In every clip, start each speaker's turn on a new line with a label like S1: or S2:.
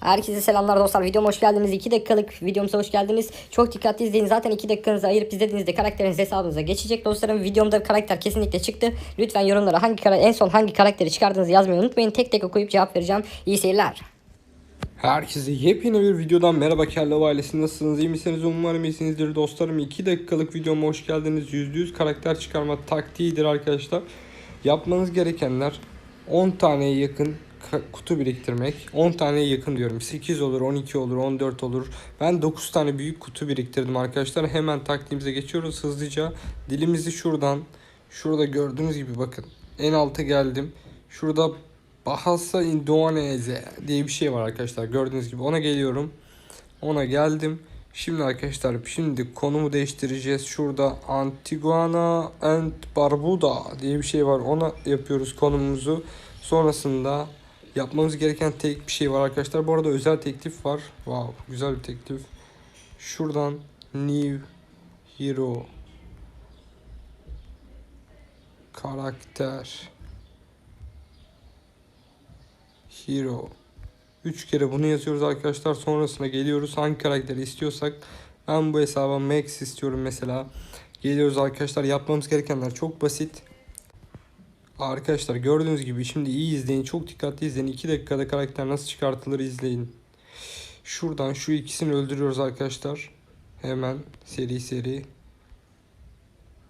S1: Herkese selamlar dostlar. Videoma hoş geldiniz. 2 dakikalık videomuza hoş geldiniz. Çok dikkatli izleyin. Zaten 2 dakikanızı ayırıp izlediğinizde karakteriniz hesabınıza geçecek. Dostlarım videomda karakter kesinlikle çıktı. Lütfen yorumlara hangi en son hangi karakteri çıkardığınızı yazmayı unutmayın. Tek tek okuyup cevap vereceğim. İyi seyirler.
S2: Herkese yepyeni bir videodan merhaba Kelle ailesi nasılsınız iyi misiniz umarım iyisinizdir dostlarım 2 dakikalık videoma hoş geldiniz %100 karakter çıkarma taktiğidir arkadaşlar yapmanız gerekenler 10 taneye yakın kutu biriktirmek 10 taneye yakın diyorum 8 olur 12 olur 14 olur ben 9 tane büyük kutu biriktirdim arkadaşlar hemen taktiğimize geçiyoruz hızlıca dilimizi şuradan şurada gördüğünüz gibi bakın en alta geldim şurada Bahasa Indoneze diye bir şey var arkadaşlar. Gördüğünüz gibi ona geliyorum. Ona geldim. Şimdi arkadaşlar şimdi konumu değiştireceğiz. Şurada Antigua and Barbuda diye bir şey var. Ona yapıyoruz konumumuzu. Sonrasında yapmamız gereken tek bir şey var arkadaşlar. Bu arada özel teklif var. Wow güzel bir teklif. Şuradan New Hero karakter Hero. 3 kere bunu yazıyoruz arkadaşlar. Sonrasında geliyoruz hangi karakteri istiyorsak. Ben bu hesaba Max istiyorum mesela. Geliyoruz arkadaşlar. Yapmamız gerekenler çok basit. Arkadaşlar gördüğünüz gibi şimdi iyi izleyin. Çok dikkatli izleyin. 2 dakikada karakter nasıl çıkartılır izleyin. Şuradan şu ikisini öldürüyoruz arkadaşlar. Hemen seri seri.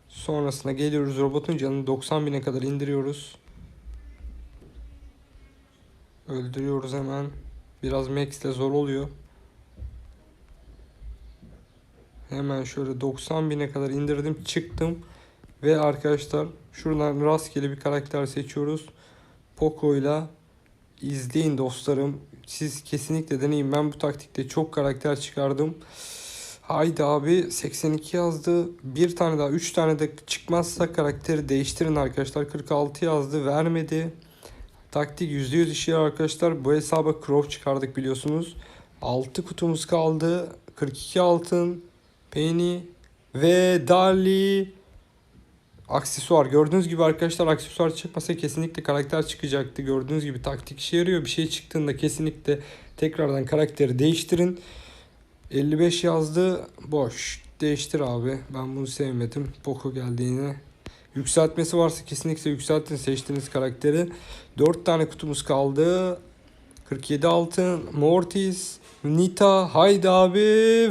S2: Sonrasında geliyoruz robotun canını 90 bine kadar indiriyoruz. Öldürüyoruz hemen. Biraz Max ile zor oluyor. Hemen şöyle 90 bine kadar indirdim çıktım. Ve arkadaşlar şuradan rastgele bir karakter seçiyoruz. Poco ile izleyin dostlarım. Siz kesinlikle deneyin. Ben bu taktikte çok karakter çıkardım. Haydi abi 82 yazdı. Bir tane daha 3 tane de çıkmazsa karakteri değiştirin arkadaşlar. 46 yazdı vermedi. Taktik %100 işiyor arkadaşlar. Bu hesaba Crow çıkardık biliyorsunuz. 6 kutumuz kaldı. 42 altın, Penny ve Dali aksesuar. Gördüğünüz gibi arkadaşlar aksesuar çıkmasa kesinlikle karakter çıkacaktı. Gördüğünüz gibi taktik işe yarıyor. Bir şey çıktığında kesinlikle tekrardan karakteri değiştirin. 55 yazdı. Boş. Değiştir abi. Ben bunu sevmedim. Poco geldi yine. Yükseltmesi varsa kesinlikle yükseltin seçtiğiniz karakteri. 4 tane kutumuz kaldı. 47 altın, Mortis, Nita, haydi abi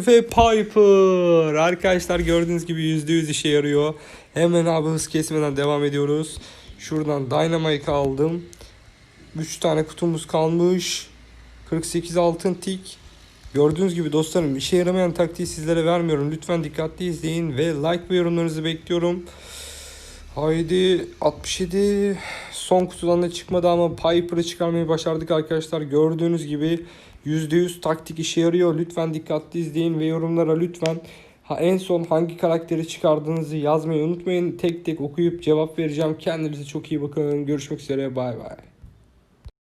S2: ve Piper. Arkadaşlar gördüğünüz gibi %100 işe yarıyor. Hemen abi hız kesmeden devam ediyoruz. Şuradan Dynamite aldım. 3 tane kutumuz kalmış. 48 altın tik. Gördüğünüz gibi dostlarım işe yaramayan taktiği sizlere vermiyorum. Lütfen dikkatli izleyin ve like ve yorumlarınızı bekliyorum. Haydi 67 son kutudan da çıkmadı ama Piper'ı çıkarmayı başardık arkadaşlar. Gördüğünüz gibi %100 taktik işe yarıyor. Lütfen dikkatli izleyin ve yorumlara lütfen ha, en son hangi karakteri çıkardığınızı yazmayı unutmayın. Tek tek okuyup cevap vereceğim. Kendinize çok iyi bakın. Görüşmek üzere. Bay bay.